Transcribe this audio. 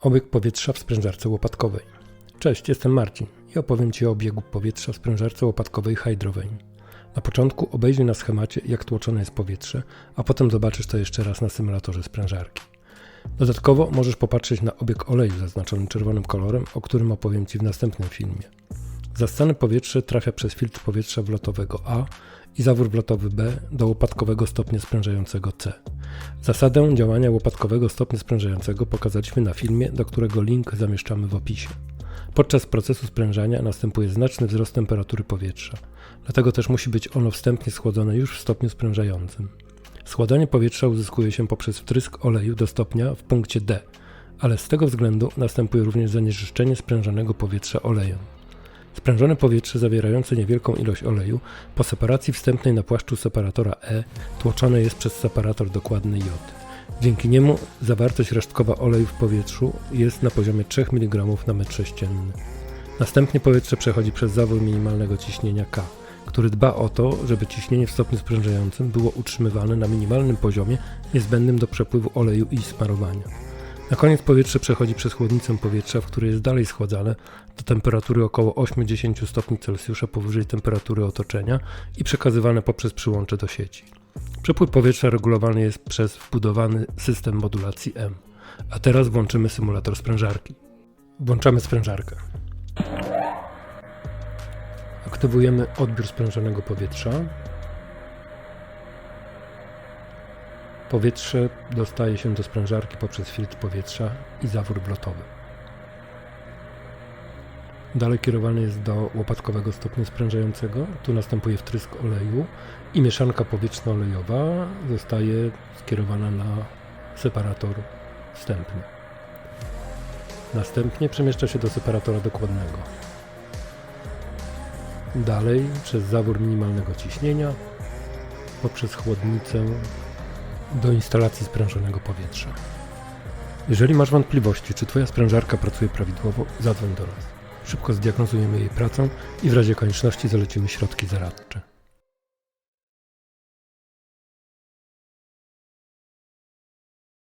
Obieg powietrza w sprężarce łopatkowej. Cześć, jestem Marcin i opowiem Ci o obiegu powietrza w sprężarce łopatkowej Hydrovein. Na początku obejrzyj na schemacie, jak tłoczone jest powietrze, a potem zobaczysz to jeszcze raz na symulatorze sprężarki. Dodatkowo możesz popatrzeć na obieg oleju zaznaczonym czerwonym kolorem, o którym opowiem Ci w następnym filmie. Zastane powietrze trafia przez filtr powietrza wlotowego A i zawór wlotowy B do łopatkowego stopnia sprężającego C. Zasadę działania łopatkowego stopnia sprężającego pokazaliśmy na filmie, do którego link zamieszczamy w opisie. Podczas procesu sprężania następuje znaczny wzrost temperatury powietrza, dlatego też musi być ono wstępnie schłodzone już w stopniu sprężającym. Schładzanie powietrza uzyskuje się poprzez wtrysk oleju do stopnia w punkcie D, ale z tego względu następuje również zanieczyszczenie sprężonego powietrza olejem. Sprężone powietrze zawierające niewielką ilość oleju po separacji wstępnej na płaszczu separatora E tłoczone jest przez separator dokładny J. Dzięki niemu zawartość resztkowa oleju w powietrzu jest na poziomie 3 mg na metr sześcienny. Następnie powietrze przechodzi przez zawór minimalnego ciśnienia K, który dba o to, żeby ciśnienie w stopniu sprężającym było utrzymywane na minimalnym poziomie niezbędnym do przepływu oleju i smarowania. Na koniec powietrze przechodzi przez chłodnicę powietrza, w której jest dalej schładzane do temperatury około 8-10 stopni Celsjusza powyżej temperatury otoczenia i przekazywane poprzez przyłącze do sieci. Przepływ powietrza regulowany jest przez wbudowany system modulacji M. A teraz włączymy symulator sprężarki. Włączamy sprężarkę. Aktywujemy odbiór sprężonego powietrza. Powietrze dostaje się do sprężarki poprzez filtr powietrza i zawór wlotowy. Dalej kierowany jest do łopatkowego stopnia sprężającego. Tu następuje wtrysk oleju i mieszanka powietrzno-olejowa zostaje skierowana na separator wstępny. Następnie przemieszcza się do separatora dokładnego. Dalej przez zawór minimalnego ciśnienia, poprzez chłodnicę do instalacji sprężonego powietrza. Jeżeli masz wątpliwości, czy Twoja sprężarka pracuje prawidłowo, zadzwoń do nas. Szybko zdiagnozujemy jej pracę i w razie konieczności zalecimy środki zaradcze.